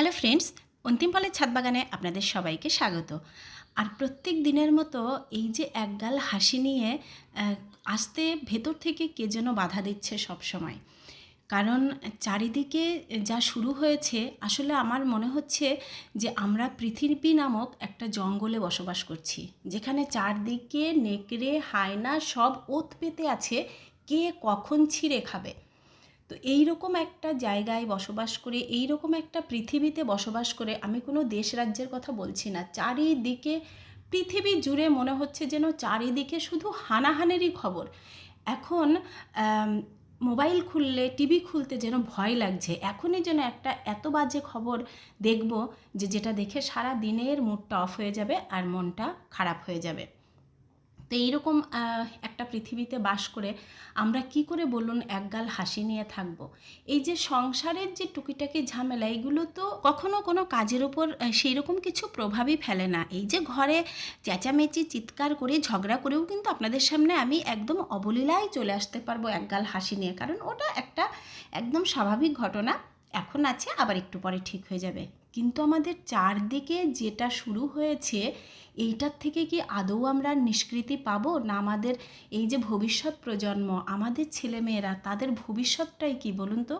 Hello friends, অন্তিম পালের ছাদ বাগানে আপনাদের সবাইকে স্বাগত। আর প্রত্যেক দিনের মতো এই যে একগাল হাসি নিয়ে আসতে ভেতর থেকে কে যেন বাধা দিচ্ছে সব সময় কারণ চারিদিকে যা শুরু হয়েছে, আসলে আমার মনে হচ্ছে যে আমরা পৃথিবী নামক একটা জঙ্গলে বসবাস করছি, যেখানে চারদিকে নেকড়ে, হায়না সব ওত পেতে আছে কে কখন ছিঁড়ে খাবে। তো এই রকম একটা জায়গায় বসবাস করে এই রকম একটা পৃথিবীতে বসবাস করে আমি কোনো দেশ রাজ্যের কথা বলছি না। চারিদিকে পৃথিবী জুড়ে মনে হচ্ছে যেন চারিদিকে শুধু হানাহানেরই খবর। এখন মোবাইল খুললে, টিভি খুলতে যেন ভয় লাগছে। এখনই যেন একটা এত বাজে খবর দেখব যে যেটা দেখে সারা দিনের মুডটা অফ হয়ে যাবে আর মনটা খারাপ হয়ে যাবে। তো এইরকম একটা পৃথিবীতে বাস করে আমরা কি করে বলুন একগাল হাসি নিয়ে থাকব? এই যে সংসারের যে টুকিটাকি ঝামেলা এগুলো তো কখনো কোনো কাজের আহ, সেই রকম কিছু প্রভাবই ফেলে না। এই যে ঘরে চেঁচামেচি চিৎকার করে ঝগড়া করেও কিন্তু আপনাদের সামনে আমি একদম অবলীলায় চলে আসতে পারব একগাল হাসি নিয়ে। কারণ ওটা একটা একদম স্বাভাবিক ঘটনা এখন আছে আবার একটু পরে ঠিক হয়ে যাবে। কিন্তু আমাদের চারদিকে যেটা শুরু হয়েছে, এইটার থেকে কি আদৌ আমরা নিষ্কৃতি পাব? না আমাদের এই যে ভবিষ্যৎ প্রজন্ম, আমাদের ছেলেমেয়েরা, তাদের ভবিষ্যৎটাই কি বলুন তো?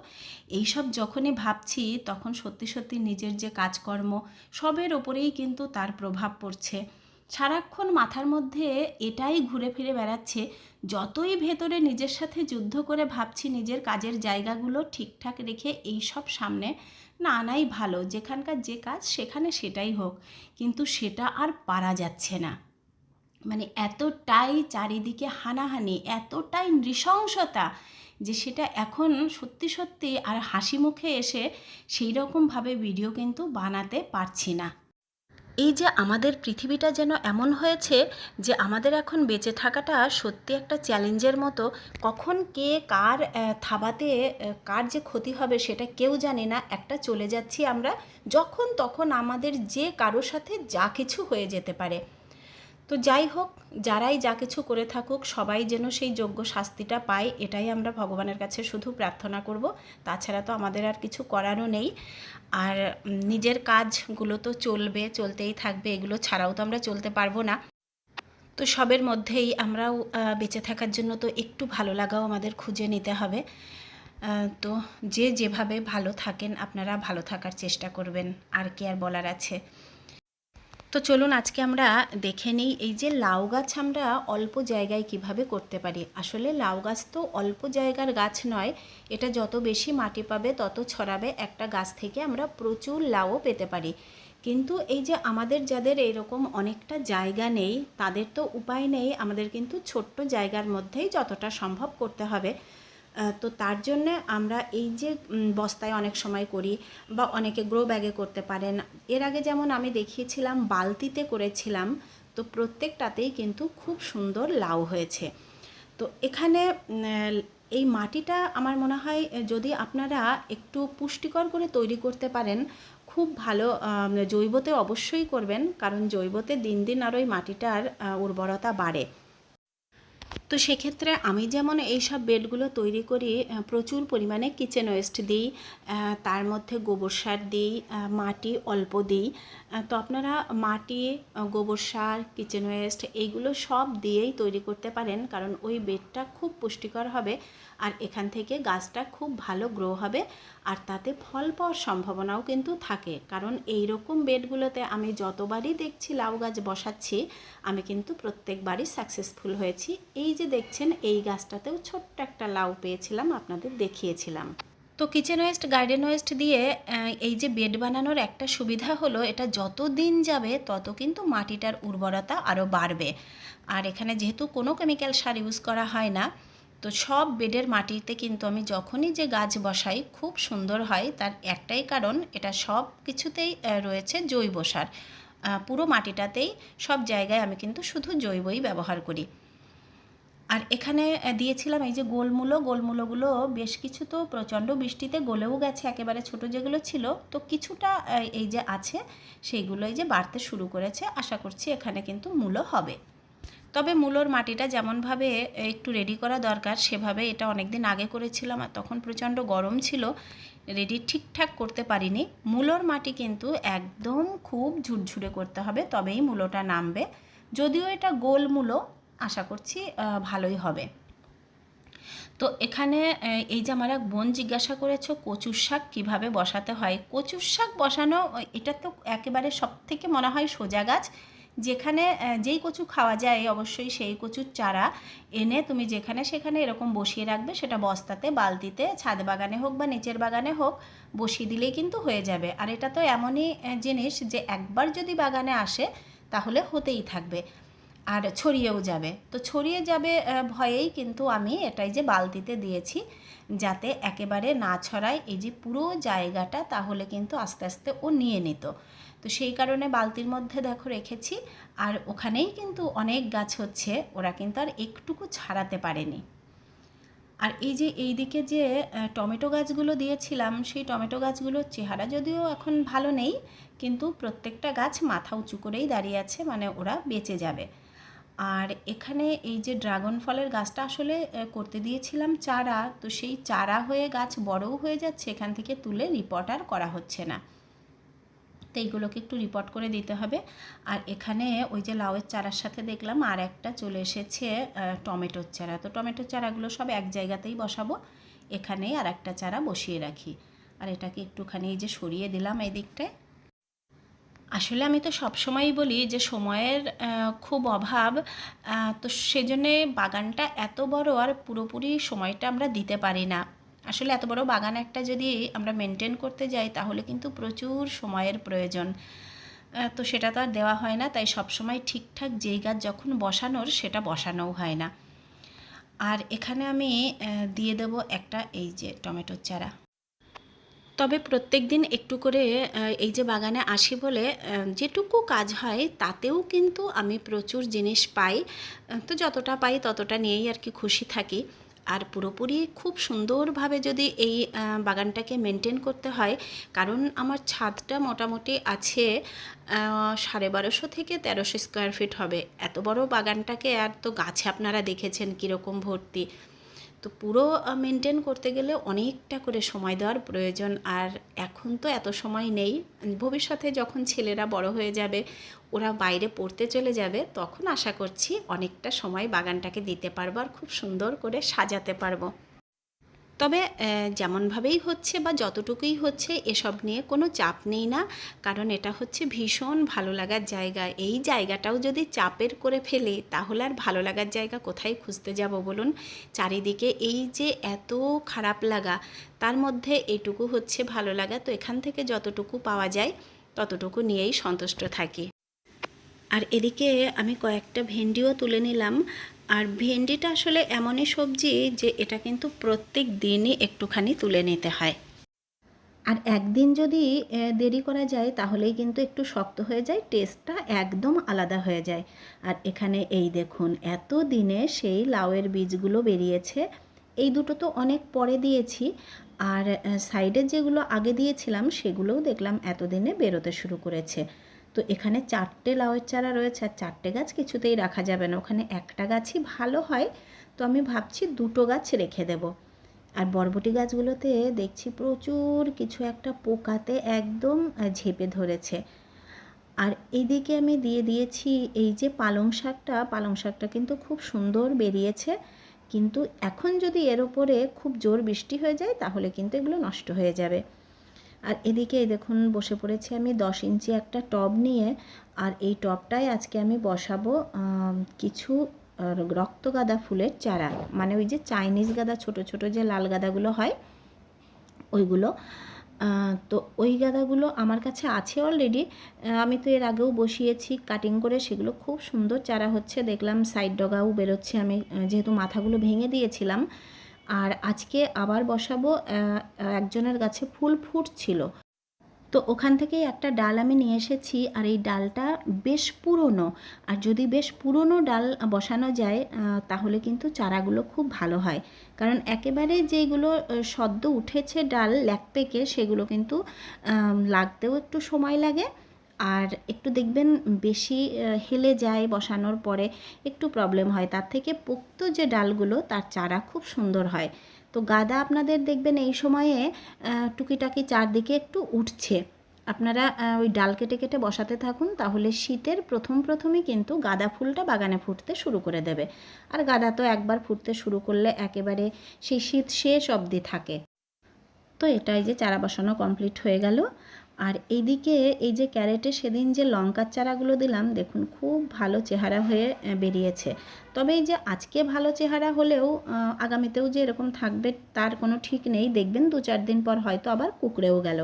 এইসব যখনই ভাবছি, তখন সত্যি সত্যি নিজের যে কাজকর্ম, সবের ওপরেই কিন্তু তার প্রভাব পড়ছে। সারাক্ষণ মাথার মধ্যে এটাই ঘুরে ফিরে বেড়াচ্ছে, যতই ভেতরে নিজের সাথে যুদ্ধ করে ভাবছি, নিজের কাজের জায়গাগুলো ঠিকঠাক রেখে এই সব সামনে না আনাই ভালো। যেখানকার যে কাজ, সেখানে সেটাই হোক। কিন্তু সেটা আর পারা যাচ্ছে না। মানে এতটাই চারিদিকে হানাহানি, এতটাই নৃশংসতা যে সেটা এখন সত্যি সত্যি আর হাসি মুখে এসে সেই রকমভাবে ভিডিও কিন্তু বানাতে পারছি না। এই যে আমাদের পৃথিবীটা যেন এমন হয়েছে যে আমাদের এখন বেঁচে থাকাটা সত্যি একটা চ্যালেঞ্জের মতো, কখন কে কার থাবাতে কার যে ক্ষতি হবে সেটা কেউ জানে না। একটা চলে যাচ্ছি আমরা, যখন তখন আমাদের যে কারোর সাথে যা কিছু হয়ে যেতে পারে। তো যাই হোক, যারাই যা কিছু করে থাকুক, সবাই যেন সেই যোগ্য শাস্তিটা পায়, এটাই আমরা ভগবানের কাছে শুধু প্রার্থনা করব। তাছাড়া তো আমাদের আর কিছু করারও নেই। আর নিজের কাজগুলো তো চলবে, চলতেই থাকবে, এগুলো ছাড়াও তো আমরা চলতে পারব না। তো সবের মধ্যেই আমরাও বেঁচে থাকার জন্য তো একটু ভালো লাগাও আমাদের খুঁজে নিতে হবে। তো যে যেভাবে ভালো থাকেন, আপনারা ভালো থাকার চেষ্টা করবেন, আর কি আর বলার আছে। তো চলুন আজকে আমরা দেখে নিই এই যে লাউ গাছ আমরা অল্প জায়গায় কীভাবে করতে পারি। আসলে লাউ গাছ তো অল্প জায়গার গাছ নয়, এটা যত বেশি মাটি পাবে তত ছড়াবে। একটা গাছ থেকে আমরা প্রচুর লাউও পেতে পারি। কিন্তু এই যে আমাদের যাদের এরকম অনেকটা জায়গা নেই, তাদের তো উপায় নেই। আমাদের কিন্তু ছোট্ট জায়গার মধ্যেই যতটা সম্ভব করতে হবে। তো তার জন্যে আমরা এই যে বস্তায় অনেক সময় করি বা অনেকে গ্রো ব্যাগে করতে পারেন। এর আগে যেমন আমি দেখিয়েছিলাম, বালতিতে করেছিলাম, তো প্রত্যেকটাতেই কিন্তু খুব সুন্দর লাউ হয়েছে। তো এখানে এই মাটিটা আমার মনে হয়, যদি আপনারা একটু পুষ্টিকর করে তৈরি করতে পারেন, খুব ভালো জৈবতে অবশ্যই করবেন, কারণ জৈবতে দিন দিন আর ওই মাটিটার উর্বরতা বাড়ে। তো সেক্ষেত্রে আমি যেমন এই সব বেডগুলো তৈরি করি প্রচুর পরিমাণে কিচেন ওয়েস্ট দিই তার মধ্যে গোবর সার দিই মাটি অল্প দিই। তো আপনারা মাটি গোবর সার কিচেন ওয়েস্ট এইগুলো সব দিয়েই তৈরি করতে পারেন, কারণ ওই বেডটা খুব পুষ্টিকর হবে আর এখান থেকে গাছটা খুব ভালো গ্রো হবে আর তাতে ফল পাওয়ার সম্ভাবনাও কিন্তু থাকে। কারণ এই রকম বেডগুলোতে আমি যতবারই দেখছি লাউ গাছ বসাচ্ছি, আমি কিন্তু প্রত্যেকবারই সাকসেসফুল হয়েছি। এই যে দেখছেন, এই গাছটাতেও ছোট্ট একটা লাউ পেয়েছিলাম, আপনাদের দেখিয়েছিলাম। তো কিচেন ওয়েস্ট গার্ডেন ওয়েস্ট দিয়ে এই যে বেড বানানোর একটা সুবিধা হলো, এটা যত দিন যাবে, তত কিন্তু মাটিটার উর্বরতা আরও বাড়বে। আর এখানে যেহেতু কোনো কেমিক্যাল সার ইউজ করা হয় না, তো সব বেডের মাটিতে কিন্তু আমি যখনই যে গাছ বসাই, খুব সুন্দর হয়। তার একটাই কারণ, এটা সব কিছুতেই রয়েছে জৈব সার। পুরো মাটিটাতেই সব জায়গায় আমি কিন্তু শুধু জৈবই ব্যবহার করি। আর এখানে দিয়েছিলাম এই যে গোলমূলো, গোলমূলোগুলো বেশ কিছু তো প্রচণ্ড বৃষ্টিতে গলেও গেছে, একেবারে ছোট যেগুলো ছিল। তো কিছুটা এই যে আছে, সেইগুলো এই যে বাড়তে শুরু করেছে। আশা করছি এখানে কিন্তু মূলো হবে। তবে মূলোর মাটিটা যেমনভাবে একটু রেডি করা দরকার, সেভাবে এটা অনেক দিন আগে করেছিলাম আর তখন প্রচণ্ড গরম ছিল রেডি ঠিকঠাক করতে পারিনি। মূলোর মাটি কিন্তু একদম খুব ঝুরঝুরে করতে হবে, তবেই মূলোটা নামবে। যদিও এটা গোল মূলো আশা করছি ভালোই হবে। তো এখানে এই যে আমার এক বোন জিজ্ঞাসা করেছ, কচুর শাক কীভাবে বসাতে হয়? কচুর শাক বসানো, এটা তো একেবারে সব থেকে মনে হয় সোজা গাছ। যেখানে যেই কচু খাওয়া যায়, অবশ্যই সেই কচুর চারা এনে তুমি যেখানে সেখানে এরকম বসিয়ে রাখবে, সেটা বস্তাতে, বালতিতে, ছাদ বাগানে হোক বা নিচের বাগানে হোক, বসিয়ে দিলেই কিন্তু হয়ে যাবে। আর এটা তো এমনই জিনিস যে একবার যদি বাগানে আসে, তাহলে হতেই থাকবে। আর ছড়িয়েও যাবে। তো ছড়িয়ে যাবে ভয়েই কিন্তু আমি এটাই যে বালতিতে দিয়েছি, যাতে একেবারে না ছড়ায় এই যে পুরো জায়গাটা, তাহলে কিন্তু আস্তে আস্তে ও নিয়ে নিত। তো সেই কারণে বালতির মধ্যে দেখো রেখেছি, আর ওখানেই কিন্তু অনেক গাছ হচ্ছে, ওরা কিন্তু আর একটুকু ছাড়াতে পারেনি। আর এই যে এই দিকে যে টমেটো গাছগুলো দিয়েছিলাম, সেই টমেটো গাছগুলোর চেহারা যদিও এখন ভালো নেই, কিন্তু প্রত্যেকটা গাছ মাথা উঁচু করেই দাঁড়িয়ে আছে মানে ওরা বেঁচে যাবে। আর এখানে এই যে ড্রাগন ফলের গাছটা আসলে করতে দিয়েছিলাম চারা, তো সেই চারা হয়ে গাছ বড়ও হয়ে যাচ্ছে, এখান থেকে তুলে রিপোর্ট আর করা হচ্ছে না। তো এইগুলোকে একটু রিপোর্ট করে দিতে হবে। আর এখানে ওই যে লাউয়ের চারার সাথে দেখলাম আর একটা চলে এসেছে টমেটোর চারা। তো টমেটোর চারাগুলো সব এক জায়গাতেই বসাবো, এখানেই আর একটা চারা বসিয়ে রাখি। আর এটাকে একটুখানি এই যে সরিয়ে দিলাম এই দিকটায় আসলে আমি তো সবসময়ই বলি যে সময়ের খুব অভাব তো সেজন্যে বাগানটা এত বড় আর পুরোপুরি সময়টা আমরা দিতে পারি না। আসলে এত বড় বাগান একটা যদি আমরা মেনটেন করতে যাই, তাহলে কিন্তু প্রচুর সময়ের প্রয়োজন। তো সেটা তো আর দেওয়া হয় না, তাই সবসময় ঠিকঠাক যেই গাছ যখন বসানোর, সেটা বসানোও হয় না। আর এখানে আমি দিয়ে দেব একটা, এই যে টমেটোর চারা। তবে প্রত্যেক দিন একটু করে এই যে বাগানে আসি বলে যেটুকু কাজ হয় তাতেও কিন্তু আমি প্রচুর জিনিস পাই। তো যতটা পাই ততটা নিয়েই আর কি খুশি থাকি। আর পুরোপুরি খুব সুন্দরভাবে যদি এই বাগানটাকে মেনটেন করতে হয়, কারণ আমার ছাদটা মোটামুটি আছে সাড়ে বারোশো থেকে তেরোশো স্কোয়ার ফিট হবে। এত বড় বাগানটাকে আর তো গাছে আপনারা দেখেছেন কীরকম ভর্তি। তো পুরো মেনটেন করতে গেলে অনেকটা করে সময় দেওয়ার প্রয়োজন। আর এখন তো এত সময় নেই। ভবিষ্যতে যখন ছেলেরা বড় হয়ে যাবে, ওরা বাইরে পড়তে চলে যাবে, তখন আশা করছি অনেকটা সময় বাগানটাকে দিতে পারব আর খুব সুন্দর করে সাজাতে পারব। তবে যেমনভাবেই হচ্ছে বা যতটুকুই হচ্ছে এসব নিয়ে কোনো চাপ নেই না। কারণ এটা হচ্ছে ভীষণ ভালো লাগার জায়গা। এই জায়গাটাও যদি চাপের করে ফেলে, তাহলে আর ভালো লাগার জায়গা কোথায় খুঁজতে যাব বলুন? চারিদিকে এই যে এত খারাপ লাগা, তার মধ্যে এইটুকু হচ্ছে ভালো লাগা। তো এখান থেকে যতটুকু পাওয়া যায়, ততটুকু নিয়েই সন্তুষ্ট থাকি। আর এদিকে আমি কয়েকটা ভেন্ডিও তুলে নিলাম। আর ভেন্ডিটা আসলে এমনই সবজি যে এটা কিন্তু প্রত্যেক দিনই একটুখানি তুলে নিতে হয়। আর একদিন যদি দেরি করা যায়, তাহলেই কিন্তু একটু শক্ত হয়ে যায়, টেস্টটা একদম আলাদা হয়ে যায়। আর এখানে এই দেখুন, এত দিনে সেই লাউয়ের বীজগুলো বেরিয়েছে। এই দুটো তো অনেক পরে দিয়েছি। আর সাইডে যেগুলো আগে দিয়েছিলাম, সেগুলোও দেখলাম এতদিনে বেরোতে শুরু করেছে। তো এখানে চারটে লাউয়ের চারা রয়েছে আর চারটে গাছ কিছুতেই রাখা যাবে না। ওখানে একটা গাছই ভালো হয়। তো আমি ভাবছি দুটো গাছ রেখে দেব। আর বরবটি গাছগুলোতে দেখছি প্রচুর কিছু একটা পোকাতে একদম ঝেপে ধরেছে। আর এইদিকে আমি দিয়ে দিয়েছি এই যে পালং শাকটা। পালং শাকটা কিন্তু খুব সুন্দর বেরিয়েছে। কিন্তু এখন যদি এর ওপরে খুব জোর বৃষ্টি হয়ে যায়, তাহলে কিন্তু এগুলো নষ্ট হয়ে যাবে। আর এদিকে দেখুন, বসে পড়েছি আমি দশ ইঞ্চি একটা টব নিয়ে। আর এই টবটায় আজকে আমি বসাবো কিছু রক্ত গাঁদা ফুলের চারা। মানে ওই যে চাইনিজ গাঁদা, ছোট ছোট যে লাল গাঁদাগুলো হয়, ওইগুলো। তো ওই গাঁদাগুলো আমার কাছে আছে অলরেডি আমি তো এর আগেও বসিয়েছি কাটিং করে, সেগুলো খুব সুন্দর চারা হচ্ছে। দেখলাম সাইড ডগাও বেরোচ্ছে, আমি যেহেতু মাথাগুলো ভেঙে দিয়েছিলাম আর আজকে আবার বসাবো একজনের গাছে ফুল ফুটছিল। তো ওখান থেকেই একটা ডাল আমি নিয়ে এসেছি, আর এই ডালটা বেশ পুরনো। আর যদি বেশ পুরনো ডাল বসানো যায় তাহলে কিন্তু চারাগুলো খুব ভালো হয়। কারণ একেবারে যেগুলো সদ্য উঠেছে ডাল ল্যাক পেকে সেগুলো কিন্তু লাগতেও একটু সময় লাগে। আর একটু দেখবেন বেশি হেলে যায় বসানোর পরে একটু প্রবলেম হয়। তার থেকে পোক্ত যে ডালগুলো, তার চারা খুব সুন্দর হয়। তো গাদা আপনাদের দেখবেন এই সময়ে টুকিটাকি চারদিকে একটু উঠছে। আপনারা ওই ডাল কেটে কেটে বসাতে থাকুন, তাহলে শীতের প্রথম প্রথমই কিন্তু গাঁদা ফুলটা বাগানে ফুটতে শুরু করে দেবে। আর গাঁদা তো একবার ফুটতে শুরু করলে একেবারে সেই শীত শেষ অবধি থাকে। তো এটাই যে চারা বসানো কমপ্লিট হয়ে গেল। আর এইদিকে এই যে ক্যারেটে সেদিন যে লঙ্কার চারাগুলো দিলাম, দেখুন খুব ভালো চেহারা হয়ে বেরিয়েছে। তবে এই যে আজকে ভালো চেহারা হলেও আগামীতেও যে এরকম থাকবে তার কোনো ঠিক নেই। দেখবেন দু চার দিন পর হয়তো আবার কুকড়েও গেল।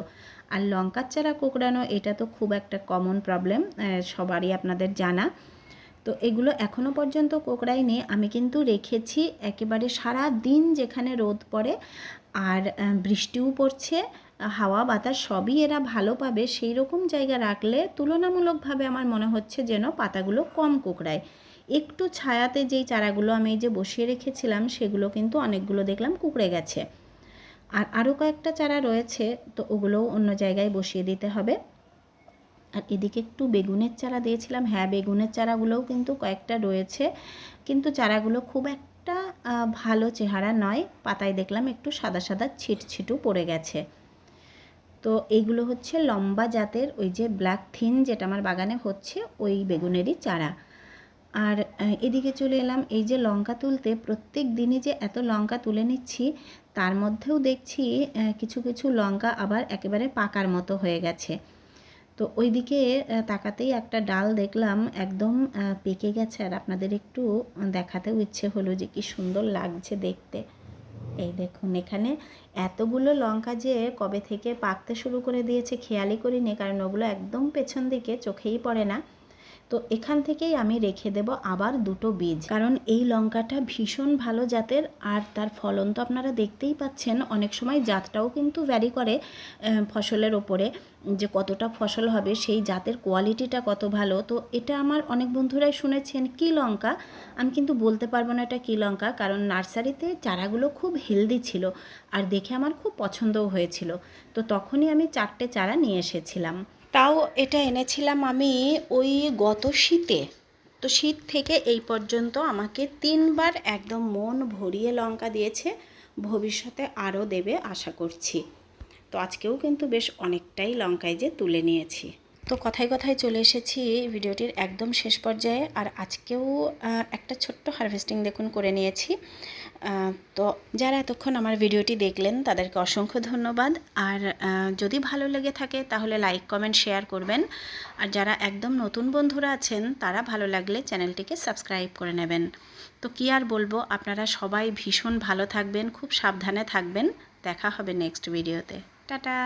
আর লঙ্কার চারা কুকড়ানো, এটা তো খুব একটা কমন প্রবলেম সবারই আপনাদের জানা। তো এগুলো এখনও পর্যন্ত কোকড়াইনি আমি কিন্তু রেখেছি একেবারে সারা দিন যেখানে রোদ পড়ে, আর বৃষ্টিও পড়ছে। হাওয়া, বাতাস সবই এরা ভালো পাবে। সেই রকম জায়গা রাখলে তুলনামূলকভাবে আমার মনে হচ্ছে যেন পাতাগুলো কম কোকড়ায়। একটু ছায়াতে যেই চারাগুলো আমি এই যে বসিয়ে রেখেছিলাম, সেগুলো কিন্তু অনেকগুলো দেখলাম কুকড়ে গেছে। আর আরও কয়েকটা চারা রয়েছে, তো ওগুলোও অন্য জায়গায় বসিয়ে দিতে হবে। আর এদিকে একটু বেগুনের চারা দিয়েছিলাম। হ্যাঁ বেগুনের চারাগুলোও কিন্তু কয়েকটা রয়েছে। কিন্তু চারাগুলো খুব একটা ভালো চেহারা নয়। পাতায় দেখলাম একটু সাদা সাদা ছিট ছিটু পড়ে গেছে। তো এইগুলো হচ্ছে লম্বা জাতের ওই যে ব্ল্যাক থিন যেটা আমার বাগানে হচ্ছে, ওই বেগুনেরই চারা। আর এদিকে চলে এলাম, এই যে লঙ্কা তুলতে প্রত্যেক দিনই যে এত লঙ্কা তুলে নিচ্ছি, তার মধ্যেও দেখছি কিছু কিছু লঙ্কা আবার একেবারে পাকার মতো হয়ে গেছে। তো ওইদিকে তাকাতেই একটা ডাল দেখলাম, একদম পেকে গেছে। আর আপনাদের একটু দেখাতেও ইচ্ছে হলো যে কি সুন্দর লাগছে দেখতে। এই দেখুন, এখানে এতগুলো লঙ্কা যে কবে থেকে পাকতে শুরু করে দিয়েছে খেয়ালই করিনি, কারণ ওগুলো একদম পেছন দিকে, চোখেই পড়ে না। তো এখান থেকেই আমি রেখে দেব আবার দুটো বীজ। কারণ এই লঙ্কাটা ভীষণ ভালো জাতের আর তার ফলন তো আপনারা দেখতেই পাচ্ছেন, অনেক সময় জাতটাও কিন্তু ভ্যারি করে ফসলের ওপরে যে কতটা ফসল হবে, সেই জাতের কোয়ালিটিটা কত ভালো। তো এটা আমার অনেক বন্ধুরাই শুনেছেন, কি লঙ্কা? আমি কিন্তু বলতে পারব না এটা কী লঙ্কা, কারণ নার্সারিতে চারাগুলো খুব হেলদি ছিল আর দেখে আমার খুব পছন্দও হয়েছিল। তো তখনই আমি চারটে চারা নিয়ে এসেছিলাম। তাও এটা এনেছিলাম আমি ওই গত শীতে। তো শীত থেকে এই পর্যন্ত আমাকে তিনবার একদম মন ভরিয়ে লঙ্কা দিয়েছে। ভবিষ্যতে আরও দেবে আশা করছি। তো আজকেও কিন্তু বেশ অনেকটাই লঙ্কায় যে তুলে নিয়েছি। তো কথায় কথায় চলে এসেছি ভিডিওটির একদম শেষ পর্যায়ে আর আজকেও একটা ছোট্ট হারভেস্টিং দেখুন করে নিয়েছি। তো যারা এতক্ষণ আমার ভিডিওটি দেখলেন তাদেরকে অসংখ্য ধন্যবাদ। আর যদি ভালো লেগে থাকে তাহলে লাইক কমেন্ট শেয়ার করবেন। আর যারা একদম নতুন বন্ধুরা আছেন তারা ভালো লাগলে চ্যানেলটিকে সাবস্ক্রাইব করে নেবেন। তো কি আর বলব, আপনারা সবাই ভীষণ ভালো থাকবেন, খুব সাবধানে থাকবেন। দেখা হবে নেক্সট ভিডিওতে টাটা!